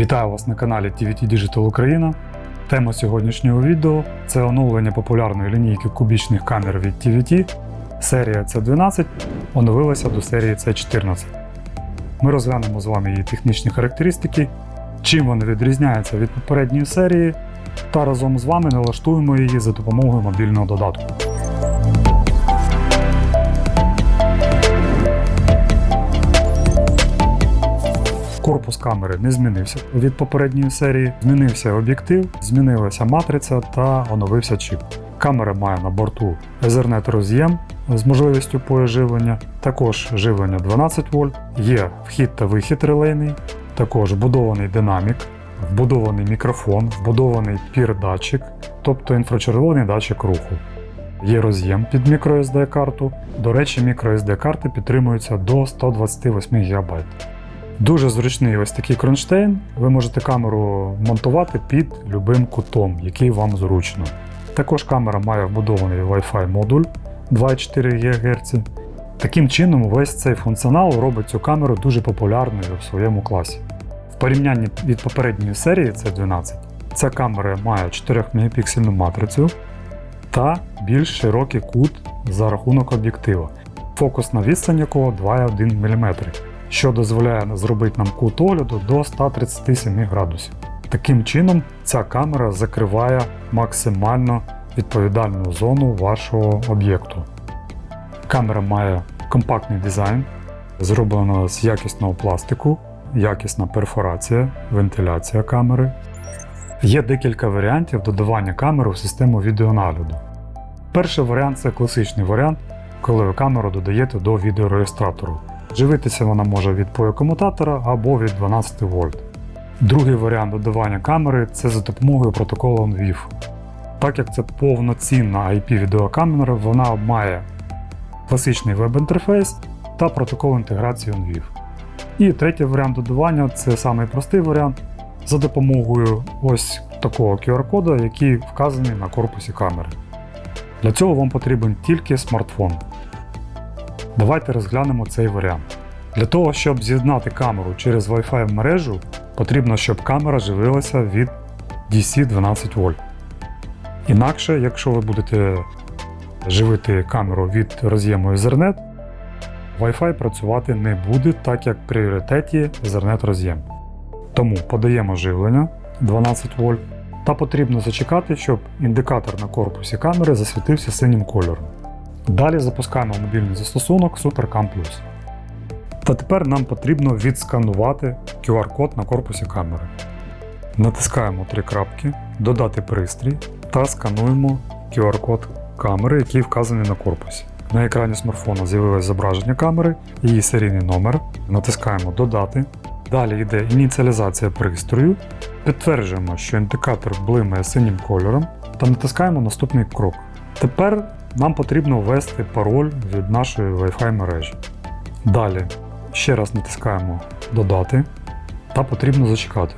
Вітаю вас на каналі TVT Digital Україна. Тема сьогоднішнього відео це оновлення популярної лінійки кубічних камер від TVT. Серія C12 оновилася до серії C14. Ми розглянемо з вами її технічні характеристики, чим вони відрізняються від попередньої серії, та разом з вами налаштуємо її за допомогою мобільного додатку. Корпус камери не змінився від попередньої серії. Змінився об'єктив, змінилася матриця та оновився чіп. Камера має на борту Ethernet роз'єм з можливістю поєживлення, також живлення 12 вольт, є вхід та вихід релейний, також вбудований динамік, вбудований мікрофон, вбудований пір-датчик, тобто інфрачервоний датчик руху. Є роз'єм під microSD карту. До речі, microSD карти підтримуються до 128 ГБ. Дуже зручний ось такий кронштейн. Ви можете камеру монтувати під любим кутом, який вам зручно. Також камера має вбудований Wi-Fi модуль 2,4 ГГц. Таким чином, весь цей функціонал робить цю камеру дуже популярною в своєму класі. В порівнянні від попередньої серії C12, ця камера має 4 мегапіксельну матрицю та більш широкий кут за рахунок об'єктива, фокусна відстань якого 2,1 мм що дозволяє зробити нам кут огляду до 137 градусів. Таким чином, ця камера закриває максимально відповідальну зону вашого об'єкту. Камера має компактний дизайн, зроблена з якісного пластику, якісна перфорація, вентиляція камери. Є декілька варіантів додавання камери в систему відеонагляду. Перший варіант це класичний варіант, коли ви камеру додаєте до відеореєстратору. Живитися вона може від поєкомутатора або від 12 вольт. Другий варіант додавання камери це за допомогою протоколу NVIF. Так як це повноцінна IP-відеокамера, вона має класичний веб-інтерфейс та протокол інтеграції NVIF. І третій варіант додавання це самий простий варіант за допомогою ось такого QR-кода, який вказаний на корпусі камери. Для цього вам потрібен тільки смартфон. Давайте розглянемо цей варіант. Для того, щоб з'єднати камеру через Wi-Fi в мережу, потрібно, щоб камера живилася від DC 12 вольт. Інакше, якщо ви будете живити камеру від роз'єму Ethernet, Wi-Fi працювати не буде, так як в пріоритеті Ethernet роз'єм. Тому подаємо живлення 12 вольт та потрібно зачекати, щоб індикатор на корпусі камери засвітився синім кольором. Далі запускаємо мобільний застосунок SuperCam. Та тепер нам потрібно відсканувати QR-код на корпусі камери. Натискаємо три крапки, додати пристрій та скануємо QR-код камери, який вказаний на корпусі. На екрані смартфона з'явилось зображення камери, її серійний номер. Натискаємо Додати. Далі йде ініціалізація пристрою. Підтверджуємо, що індикатор блимає синім кольором та натискаємо наступний крок. Тепер нам потрібно ввести пароль від нашої Wi-Fi мережі. Далі ще раз натискаємо Додати та потрібно зачекати.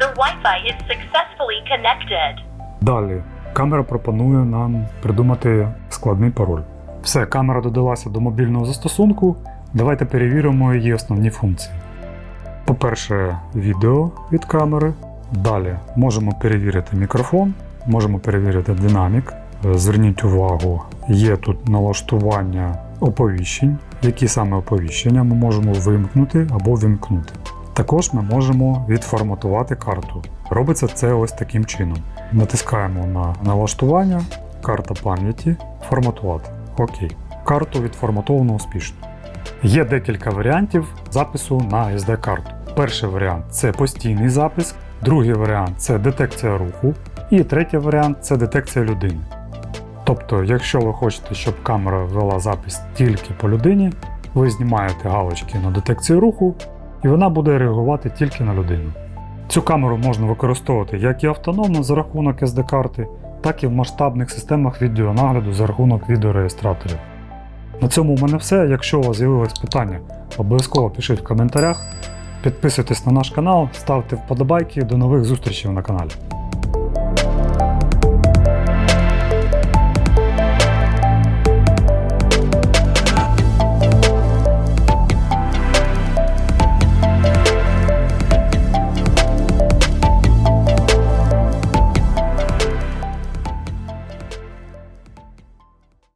The Wi-Fi is successfully connected. Далі камера пропонує нам придумати складний пароль. Все, камера додалася до мобільного застосунку. Давайте перевіримо її основні функції. По-перше, відео від камери. Далі можемо перевірити мікрофон, можемо перевірити динамік. Зверніть увагу, є тут налаштування оповіщень, які саме оповіщення ми можемо вимкнути або вимкнути. Також ми можемо відформатувати карту. Робиться це ось таким чином. Натискаємо на налаштування, карта пам'яті, форматувати. Окей. Карту відформатовано успішно. Є декілька варіантів запису на SD-карту. Перший варіант це постійний запис, другий варіант це детекція руху, і третій варіант це детекція людини. Тобто, якщо ви хочете, щоб камера вела запис тільки по людині, ви знімаєте галочки на детекцію руху, і вона буде реагувати тільки на людину. Цю камеру можна використовувати як і автономно за рахунок SD-карти, так і в масштабних системах відеонагляду за рахунок відеореєстраторів. На цьому у мене все. Якщо у вас з'явилось питання, обов'язково пишіть в коментарях. Підписуйтесь на наш канал, ставте вподобайки. До нових зустрічей на каналі.